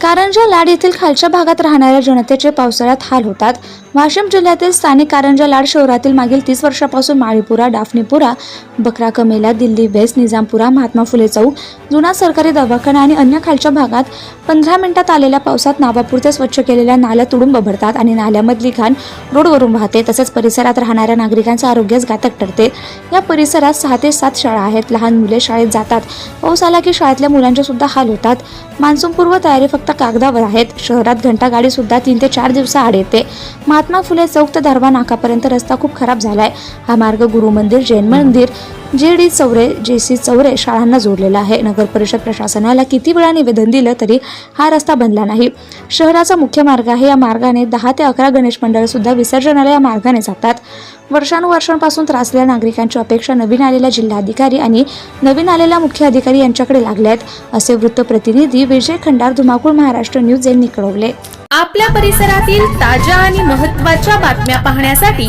कारंजा लाड येथील खालच्या भागात राहणाऱ्या जनतेचे पावसाळ्यात हाल होतात. वाशिम जिल्ह्यातील स्थानिक कारंजा लाड शहरातील मागील तीस वर्षापासून माळीपुरा डाफणीपुरा बकरा कमेला दिल्ली वेस्ट निजामपुरा महात्मा फुले चौक जुना सरकारी दवाखाना आणि अन्य खालच्या भागात पंधरा मिनिटात आलेल्या पावसात नावापुरते स्वच्छ केलेल्या नाल्या तुडुंब भरतात आणि नाल्यामधली घाण रोडवरून वाहते. तसेच परिसरात राहणाऱ्या नागरिकांचं आरोग्यास घातक ठरते. या परिसरात सहा ते सात शाळा आहेत. लहान मुले शाळेत जातात. पाऊस आला की शाळेतल्या मुलांचे सुद्धा हाल होतात. मान्सूनपूर्व तयारी फक्त कागदावर आहेत. शहरात घंटा गाडी सुद्धा तीन ते चार दिवसाआड येते. महात्मा फुले चौक ते धारवा नाकापर्यंत रस्ता खूप खराब झालाय. हा मार्ग गुरु मंदिर जैन मंदिर जे डी चौरे जे सी चौरे शाळांना जोडलेला आहे. नगर परिषद प्रशासनाला किती वेळा निवेदन दिलं तरी हा रस्ता बनला नाही. शहराचा मुख्य मार्ग आहे. या मार्गाने दहा ते अकरा गणेश मंडळ सुद्धा विसर्जनाला या मार्गाने जातात. वर्षानुवर्षांपासून त्रासलेल्या नागरिकांची अपेक्षा नवीन आलेल्या जिल्हाधिकारी आणि नवीन आलेल्या मुख्य अधिकारी यांच्याकडे लागले आहेत असे वृत्तप्रतिनिधी विजय खंडार धुमाकूळ महाराष्ट्र न्यूज यांनी कळवले. आपल्या परिसरातील ताज्या आणि महत्त्वाच्या बातम्या पाहण्यासाठी